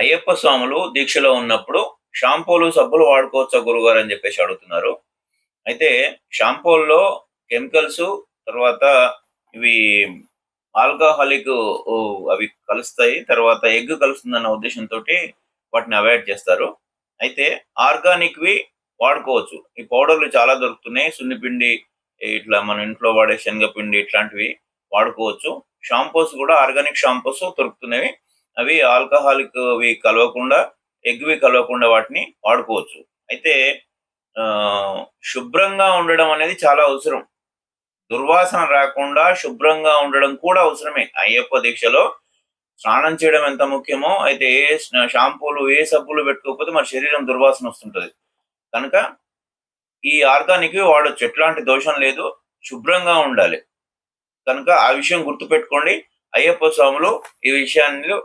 అయ్యప్ప స్వాములు దీక్షలో ఉన్నప్పుడు షాంపూలు సబ్బులు వాడుకోవచ్చా గురుగారు అని చెప్పేసి అడుగుతున్నారు. అయితే షాంపూల్లో కెమికల్స్ తర్వాత ఇవి ఆల్కహాలిక్ అవి కలుస్తాయి తర్వాత ఎగ్ కలుస్తుందన్న ఉద్దేశంతో వాటిని అవాయిడ్ చేస్తారు. అయితే ఆర్గానిక్వి వాడుకోవచ్చు. ఈ పౌడర్లు చాలా దొరుకుతున్నాయి. సున్నిపిండి ఇట్లా మన ఇంట్లో వాడే శనగపిండి ఇట్లాంటివి వాడుకోవచ్చు. షాంపూస్ కూడా ఆర్గానిక్ షాంపూస్ దొరుకుతున్నాయి అవి ఆల్కహాలిక్ అవి కలవకుండా ఎగ్వి కలవకుండా వాటిని వాడుకోవచ్చు. అయితే ఆ, శుభ్రంగా ఉండడం అనేది చాలా అవసరం. దుర్వాసన రాకుండా శుభ్రంగా ఉండడం కూడా అవసరమే. అయ్యప్ప దీక్షలో స్నానం చేయడం ఎంత ముఖ్యమో అయితే ఏ షాంపూలు ఏ సబ్బులు పెట్టుకోకపోతే మన శరీరం దుర్వాసన వస్తుంటుంది. కనుక ఈ ఆర్గానిక్ వాడొచ్చు. ఎట్లాంటి దోషం లేదు. శుభ్రంగా ఉండాలి. కనుక ఆ విషయం గుర్తుపెట్టుకోండి. అయ్యప్ప స్వాములు ఈ విషయాన్ని